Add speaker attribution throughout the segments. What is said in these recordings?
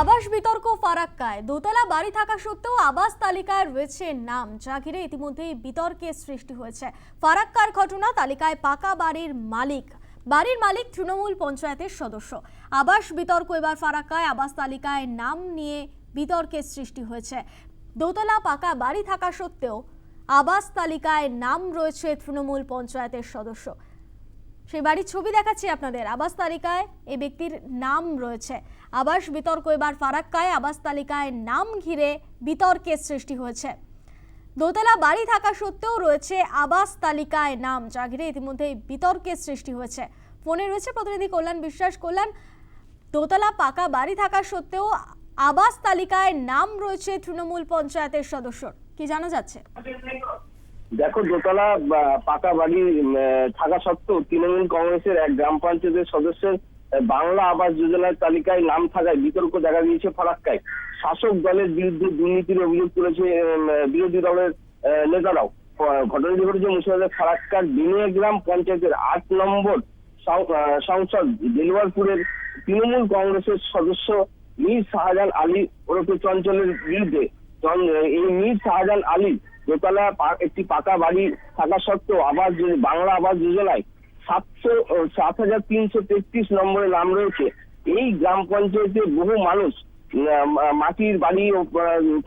Speaker 1: আবাস বিতর্ক ফারাক্কায়। দোতলা বাড়ি থাকা সত্ত্বেও আবাস তালিকায় রয়েছে নাম, যা ঘিরে ইতিমধ্যেই বিতর্কের সৃষ্টি হয়েছে। ফারাক্কার ঘটনা তালিকায় পাকা বাড়ির মালিক। বাড়ির মালিক তৃণমূল পঞ্চায়েতের সদস্য। আবাস বিতর্ক এবার ফারাক্কায়। আবাস তালিকায় নাম নিয়ে বিতর্কের সৃষ্টি হয়েছে। দোতলা পাকা বাড়ি থাকা সত্ত্বেও আবাস তালিকায় নাম রয়েছে তৃণমূল পঞ্চায়েতের সদস্য। সেই বাড়ির ছবি দেখাচ্ছি আপনাদের। আবাস তালিকায় এই ব্যক্তির নাম রয়েছে। আবাস বিতর্ক এবার ফারাক্কায়। আবাস তালিকায় নাম ঘিরে বিতর্কের সৃষ্টি হয়েছে। দোতলা বাড়ি থাকা সত্ত্বেও রয়েছে আবাস তালিকায় নাম, যা ঘিরে ইতিমধ্যে বিতর্কের সৃষ্টি হয়েছে। ফোনে রয়েছে প্রতিনিধি কল্যাণ বিশ্বাস। কল্যাণ, দোতলা পাকা বাড়ি থাকা সত্ত্বেও আবাস তালিকায় নাম রয়েছে তৃণমূল পঞ্চায়েতের সদস্যর। কি জানা যাচ্ছে?
Speaker 2: দেখো, দোতলা পাকা বাড়ি থাকা সত্ত্বেও তৃণমূল কংগ্রেসের এক গ্রাম পঞ্চায়েতের সদস্যের বাংলা আবাস যোজনার তালিকায় নাম থাকায় বিতর্ক দেখা দিয়েছে ফারাক্কায়। শাসক দলের বিরুদ্ধে দুর্নীতির অভিযোগ তুলেছে বিরোধী দলের নেতারাও। ঘটনাটি ঘটেছে মুর্শিদাবাদের ফারাক্কার দিনিয়া গ্রাম পঞ্চায়েতের আট নম্বর সংসদ, দেলোয়ারপুরের তৃণমূল কংগ্রেসের সদস্য মীর শাহজাহান আলী ওরফে চঞ্চলের বিরুদ্ধে। এই মীর শাহজাহান আলী দোতলা একটি পাকা বাড়ি থাকা সত্ত্বেও আবাস বাংলা আবাস যোজনায় সাতশো সাত হাজার তিনশো তেত্রিশ নম্বরে নাম রয়েছে। এই গ্রাম পঞ্চায়েতে বহু মানুষ মাটির বাড়ি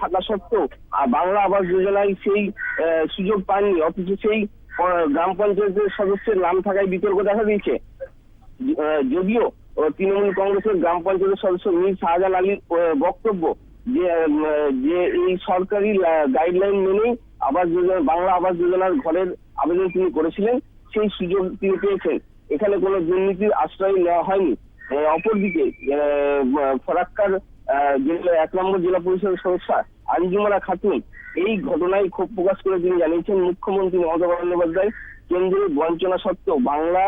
Speaker 2: থাকা সত্ত্বেও বাংলা আবাস যোজনায় সেই সুযোগ পাননি। অথচ সেই গ্রাম পঞ্চায়েতের সদস্যের নাম থাকায় বিতর্ক দেখা দিয়েছে। যদিও তৃণমূল কংগ্রেসের গ্রাম পঞ্চায়েতের সদস্য মীর শাহজাহান আলীর বক্তব্য যে যে এই সরকারি গাইডলাইন মেনেই আবাস যোজনা, বাংলা আবাস যোজনার ঘরের আবেদন তিনি করেছিলেন, সেই সুযোগ তিনি পেয়েছেন। এখানে কোনো দুর্নীতির আশ্রয় নেওয়া হয়নি। অপরদিকে ফরাক্কার জেলা, এক নম্বর জেলা পরিষদের সদস্য আঞ্জুমারা খাতুন, এই ঘটনায় ক্ষোভ প্রকাশ করে তিনি জানিয়েছেন, মুখ্যমন্ত্রী মমতা বন্দ্যোপাধ্যায় কেন্দ্রের বঞ্চনা সত্ত্বেও বাংলা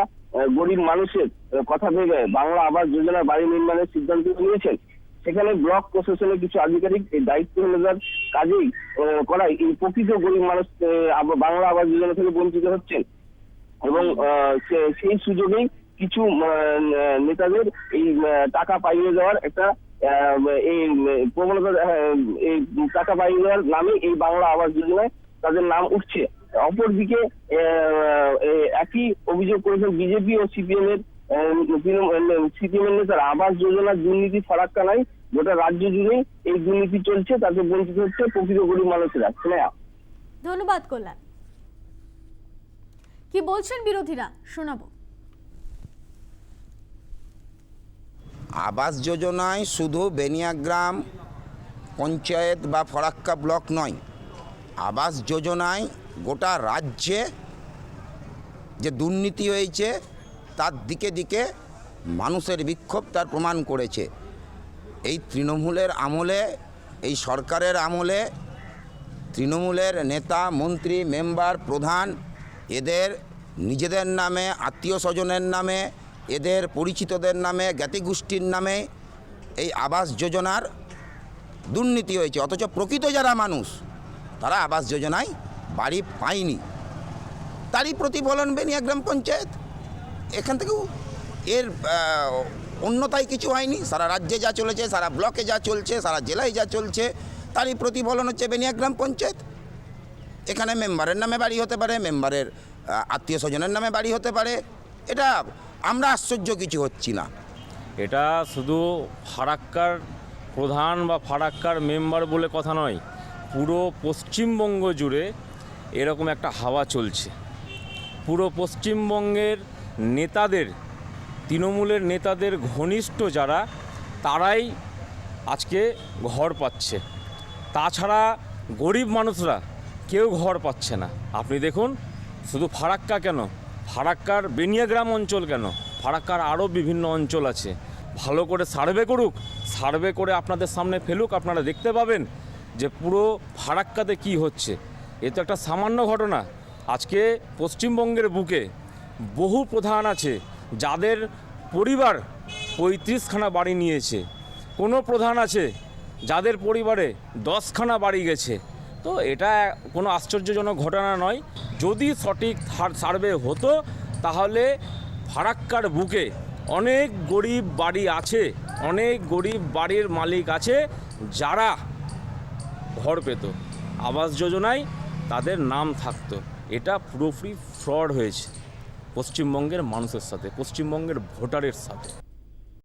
Speaker 2: গরিব মানুষের কথা ভেবে বাংলা আবাস যোজনার বাড়ি নির্মাণের সিদ্ধান্ত নিয়েছেন। সেখানে ব্লক প্রশাসনের কিছু আধিকারিক এই দায়িত্বহীনতার কাজেই করায় এই প্রকৃত গরিব মানুষ বাংলা আবাস যোজনা থেকে বঞ্চিত হচ্ছেন। এবং সেই সুযোগেই কিছু নেতাদের এই টাকা পাইয়ে দেওয়ার একটা এই প্রবণতা এই টাকা পাইয়ে দেওয়ার নামে এই বাংলা আবাস যোজনায় তাদের নাম উঠছে। অপরদিকে একই অভিযোগ করেছেন বিজেপি ও সিপিএম এর সিপিএম এর নেতারা। আবাস যোজনার দুর্নীতি, ফারাক্কা নাই। গোটা রাজ্য জুড়ে এই দুর্নীতি চলছে তাতে বঞ্চিত হচ্ছে প্রকৃত গরিব মানুষেরা। স্নেহা
Speaker 1: ধন্যবাদ কল্যাণ। কি বলছেন বিরোধীরা? শোনাবো।
Speaker 3: আবাস যোজনায় শুধু বেনিয়াগ্রাম পঞ্চায়েত বা ফরাক্কা ব্লক নয় আবাস যোজনায় গোটা রাজ্যে যে দুর্নীতি হয়েছে তার দিকে দিকে মানুষের বিক্ষোভ তার প্রমাণ করেছে। এই তৃণমূলের আমলে, এই সরকারের আমলে তৃণমূলের নেতা, মন্ত্রী, মেম্বার, প্রধান, এদের নিজেদের নামে, আত্মীয় স্বজনের নামে, এদের পরিচিতদের নামে, জ্ঞাতিগোষ্ঠীর নামে এই আবাস যোজনার দুর্নীতি হয়েছে। অথচ প্রকৃত যারা মানুষ, তারা আবাস যোজনায় বাড়ি পায়নি। তারই প্রতিফলন বেনিয়া গ্রাম পঞ্চায়েত। এখান থেকেও এর অন্যতায় কিছু হয়নি। সারা রাজ্যে যা চলেছে, সারা ব্লকে যা চলছে, সারা জেলায় যা চলছে, তারই প্রতিফলন হচ্ছে বেনিয়া গ্রাম পঞ্চায়েত। এখানে মেম্বারের নামে বাড়ি হতে পারে, মেম্বারের আত্মীয় স্বজনের নামে বাড়ি হতে পারে। এটা আমরা আশ্চর্য কিছু হচ্ছি না।
Speaker 4: এটা শুধু ফারাক্কার প্রধান বা ফারাক্কার মেম্বার বলে কথা নয়, পুরো পশ্চিমবঙ্গ জুড়ে এরকম একটা হাওয়া চলছে। পুরো পশ্চিমবঙ্গের নেতাদের তৃণমূলের নেতাদের ঘনিষ্ঠ যারা, তারাই আজকে ঘর পাচ্ছে। তাছাড়া গরিব মানুষরা কেউ ঘর পাচ্ছে না। আপনি দেখুন, শুধু ফারাক্কা কেন? ফারাক্কার বেনিয়াগ্রাম অঞ্চল কেন? ফারাক্কার আরও বিভিন্ন অঞ্চল আছে। ভালো করে সার্ভে করুক, সার্ভে করে আপনাদের সামনে ফেলুক, আপনারা দেখতে পাবেন যে পুরো ফারাক্কাতে কি হচ্ছে। এ তো একটা সামান্য ঘটনা। আজকে পশ্চিমবঙ্গের বুকে বহু প্রধান আছে। যাদের পরিবার পঁয়ত্রিশখানা বাড়ি নিয়েছে, কোনো প্রধান আছে যাদের পরিবারে দশখানা বাড়ি গেছে? তো এটা কোনো আশ্চর্যজনক ঘটনা নয়। যদি সঠিক সার্ভে হতো, তাহলে ফারাক্কার বুকে অনেক গরিব বাড়ি আছে, অনেক গরিব বাড়ির মালিক আছে যারা ঘর পেত। আবাস যোজনায় তাদের নাম থাকতো। এটা পুরোপুরি ফ্রড হয়েছে। পশ্চিমবঙ্গের মানুষের সাথে পশ্চিমবঙ্গের ভোটারের সাথে।